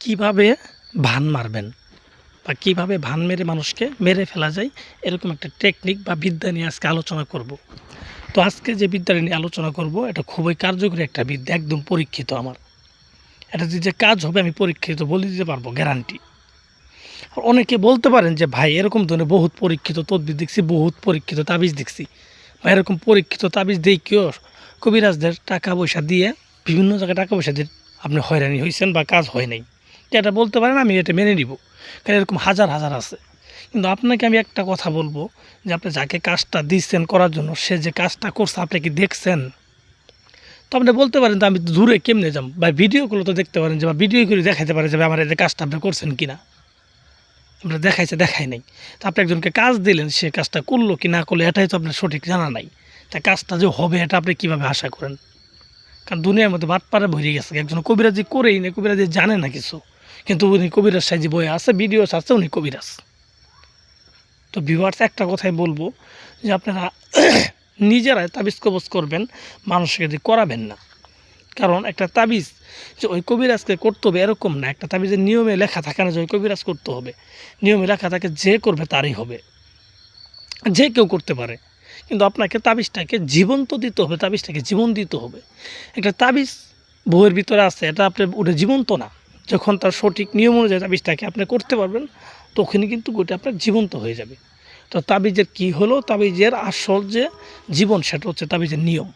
কীভাবে ভান মারবেন বা কীভাবে ভান মেরে মানুষকে মেরে ফেলা যায়, এরকম একটা টেকনিক বা বিদ্যা নিয়ে আজকে আলোচনা করব। তো আজকে যে বিদ্যাটা নিয়ে আলোচনা করব, এটা খুবই কার্যকরী একটা বিদ্যা, একদম পরীক্ষিত আমার। এটা যে কাজ হবে, আমি পরীক্ষিত বলে দিতে পারব গ্যারান্টি আর অনেকে বলতে পারেন যে, ভাই, এরকম ধরনের বহুত পরীক্ষিত তদবির দেখছি, বহুত পরীক্ষিত তাবিজ দেখছি। বা এরকম পরীক্ষিত তাবিজ দিয়ে কেউ কবিরাজদের টাকা পয়সা দিয়ে, বিভিন্ন জায়গায় টাকা পয়সা দিয়ে আপনি হয়রানি হয়েছেন বা কাজ হয় নাই। এটা বলতে পারেন, আমি এটা মেনে নিব। কারণ এরকম হাজার হাজার আছে। কিন্তু আপনাকে আমি একটা কথা বলব যে আপনি যাকে কাজটা দিচ্ছেন করার জন্য, সে যে কাজটা করছে, আপনি কি দেখছেন? তো আপনি বলতে পারেন তো আমি দূরে কেমনে যাব? বা ভিডিওগুলো তো দেখতে পারেন যে বা ভিডিও করে দেখাইতে পারে যে আমার এই যে কাজটা আপনি করছেন কিনা? আপনার দেখাইছে, দেখাই নাই। তো আপনি একজনকে কাজ দিলেন, সে কাজটা করল কি না করল, এটাই তো আপনার সঠিক জানা নাই। তা কাজটা যে হবে, এটা আপনি কীভাবে আশা করেন? কারণ দুনিয়ার মধ্যে বাটপাড়া ভরে গেছে। একজন কবিরাজি করেই না কবিরাজি জানে না কিছু। কিন্তু উনি কবিরাজ সাইজি বই আছে, ভিডিও আছে উনি কবিরাজ। তো ভিউয়ার্স একটা কথাই বলব যে আপনারা নিজেরাই তাবিজ কবজ করবেন, মানুষকে দিয়ে করাবেন না। কারণ একটা তাবিজ যে ওই কবিরাজকে করতে হবে এরকম না। একটা তাবিজের নিয়মে লেখা থাকে না যে ওই কবিরাজ করতে হবে। নিয়মে লেখা থাকে যে করবে তারই হবে। যে কেউ করতে পারে, কিন্তু আপনাকে তাবিজটাকে জীবন্ত দিতে হবে, তাবিজটাকে জীবন দিতে হবে। একটা তাবিজ বইয়ের ভিতরে আছে, এটা আপনি, ওটা জীবন্ত না। যখন তার সঠিক নিয়ম অনুযায়ী তাবিজটাকে আপনি করতে পারবেন, তখনই কিন্তু গোটা আপনার জীবন্ত হয়ে যাবে। তো তাবিজের কি হলো? তাবিজের আসল যে জীবন, সেটা হচ্ছে তাবিজের নিয়ম।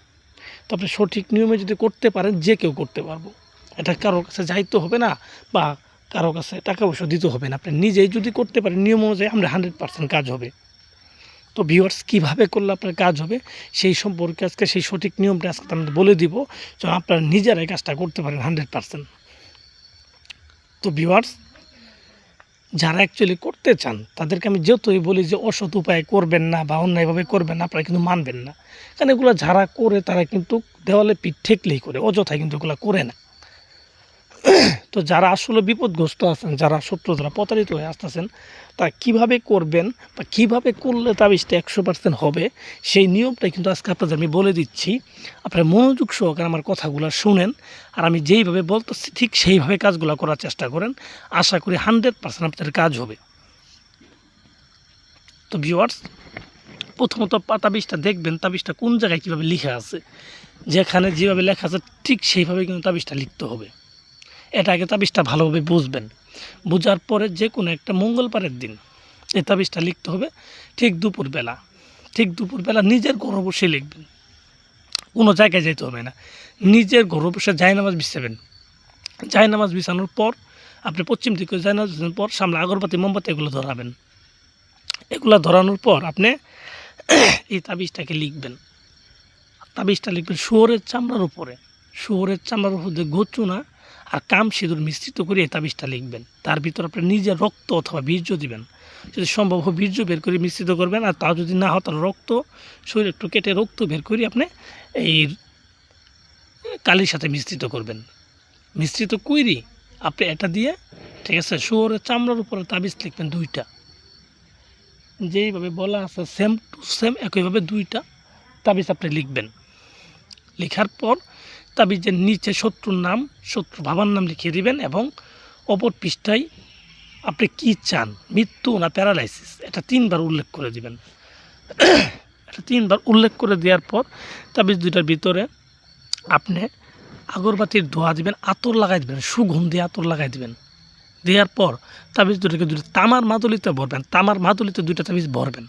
তো আপনি সঠিক নিয়মে যদি করতে পারেন, যে কেউ করতে পারব। এটা কারোর কাছে যাইতে হবে না, বা কারও কাছে টাকা পয়সা দিতে হবে না। আপনি নিজেই যদি করতে পারেন, নিয়ম অনুযায়ী আমরা হান্ড্রেড পার্সেন্ট কাজ হবে। তো ভিউয়ার্স কীভাবে করলে আপনার কাজ হবে? সেই সম্পর্কে আজকে সেই সঠিক নিয়মটা আজকে আমি বলে দিব। যেন আপনারা নিজেরাই কাজটা করতে পারেন হান্ড্রেড পার্সেন্ট। তো ভিউয়ার্স যারা অ্যাকচুয়ালি করতে চান, তাদেরকে আমি যেহেতুই বলি যে অসৎ উপায় করবেন না বা অন্যায়ভাবে করবেন না, আপনারা কিন্তু মানবেন না। কারণ এগুলো যারা করে, তারা কিন্তু দেওয়ালে পিঠ ঠেকলেই করে, অযথায় কিন্তু এগুলো করে না। তো যারা আসলে বিপদগ্রস্ত আছেন, যারা শত্রু দ্বারা প্রতারিত হয়ে আসতেছেন তা কীভাবে করবেন বা কীভাবে করলে তাবিজটা একশো পার্সেন্ট হবে, সেই নিয়মটাই কিন্তু আজকে আপনাদের আমি বলে দিচ্ছি। আপনারা মনোযোগ সহকারে আমার কথাগুলো শুনেন আর আমি যেইভাবে বলতেছি ঠিক সেইভাবে কাজগুলো করার চেষ্টা করেন। আশা করি হান্ড্রেড পার্সেন্ট আপনাদের কাজ হবে। তো ভিউয়ার্স প্রথমত তাবিজটা দেখবেন তাবিজটা কোন জায়গায় কীভাবে লেখা আছে? যেখানে যেভাবে লেখা আছে ঠিক সেইভাবে কিন্তু তাবিজটা লিখতে হবে। এটা আগে তাবিজটা ভালোভাবে বুঝবেন। বোঝার পরে যে কোনো একটা মঙ্গলবারের দিন এই তাবিজটা লিখতে হবে ঠিক দুপুরবেলা। ঠিক দুপুরবেলা নিজের ঘর বসে লিখবেন। কোনো জায়গায় যেতে হবে না। নিজের ঘর বসে জায়নামাজ বিছাবেন। জায়নামাজ বিছানোর পর, আপনি পশ্চিম দিকে জায়নামাজ বিছানোর পর, সামনে আগরবাতি, মোমবাতি এগুলো ধরাবেন। এগুলো ধরানোর পর আপনি এই তাবিজটাকে লিখবেন। তাবিজটা লিখবেন শুয়োরের চামড়ার উপরে। শুয়োরের চামড়ার উপর দিয়ে গোচুনা আর কাম সিঁদুর মিশ্রিত করে এই তাবিজটা লিখবেন। তার ভিতর আপনি নিজের রক্ত অথবা বীর্য দিবেন। যদি সম্ভব হয় বীর্য বের করে মিশ্রিত করবেন, আর তাও যদি না হয় তাহলে রক্ত, শরীর একটু কেটে রক্ত বের করে আপনি এই কালির সাথে মিশ্রিত করবেন। মিশ্রিত কুইরি আপনি এটা দিয়ে, ঠিক আছে, শুয়োরের চামড়ার উপরে তাবিজ লিখবেন দুইটা। যেইভাবে বলা আছে সেম টু সেম একইভাবে দুইটা তাবিজ আপনি লিখবেন। লেখার পর তাবিজের নিচে শত্রুর নাম, শত্রু বাবার নাম লিখিয়ে দিবেন এবং অপর পৃষ্ঠায় আপনি কি চান, মৃত্যু না প্যারালাইসিস, এটা তিনবার উল্লেখ করে দিবেন। এটা তিনবার উল্লেখ করে দেওয়ার পর তাবিজ দুইটার ভিতরে আপনি আগরবাতির ধোয়া দিবেন, আতর লাগাই দিবেন, সুগন্ধি আতর লাগাই দিবেন। দেওয়ার পর তাবিজ দুটাকে দুটো তামার মাদুলিতে ভরবেন, তামার মাদুলিতে দুইটা তাবিজ ভরবেন।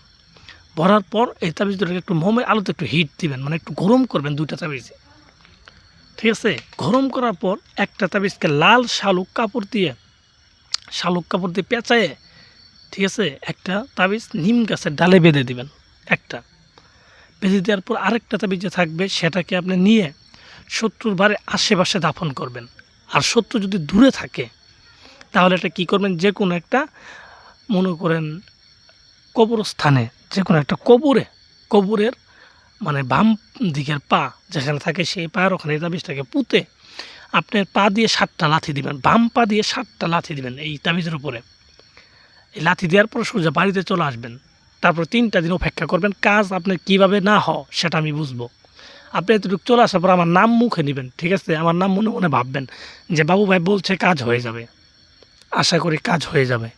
ভরার পর এই তাবিজ দুটাকে একটু মোমের আলোতে একটু হিট দিবেন মানে একটু গরম করবেন দুইটা তাবিজে। ঠিক আছে? গরম করার পর একটা তাবিজকে লাল শালুক কাপড় দিয়ে, শালুক কাপড় দিয়ে পেঁচায়ে, ঠিক আছে, একটা তাবিজ নিম গাছের ডালে বেঁধে দিবেন, একটা। বেঁধে দেওয়ার পর আরেকটা তাবিজ যে থাকবে, সেটাকে আপনি নিয়ে শত্রুর বারে আশেপাশে দাফন করবেন। আর শত্রু যদি দূরে থাকে, তাহলে এটা কী করবেন? যে কোনো একটা, মনে করেন, কবরস্থানে, যে কোনো একটা কবরে, কবরের মানে বাম দিকের পা যেখানে থাকে সেই পায়ের ওখানে তাবিজটাকে পুঁতে আপনার পা দিয়ে সাতটা লাথি দিবেন, বাম পা দিয়ে সাতটা লাথি দিবেন এই তাবিজের উপরে। এই লাথি দেওয়ার পর সোজা বাড়িতে চলে আসবেন, তারপর তিনটা দিন অপেক্ষা করবেন কাজ আপনার কীভাবে না হ সেটা আমি বুঝব। আপনি এতটুকু চলে আসার পর আমার নাম মুখে নেবেন, ঠিক আছে? আমার নাম মনে মনে ভাববেন যে বাবু ভাই বলছে কাজ হয়ে যাবে। আশা করি কাজ হয়ে যাবে।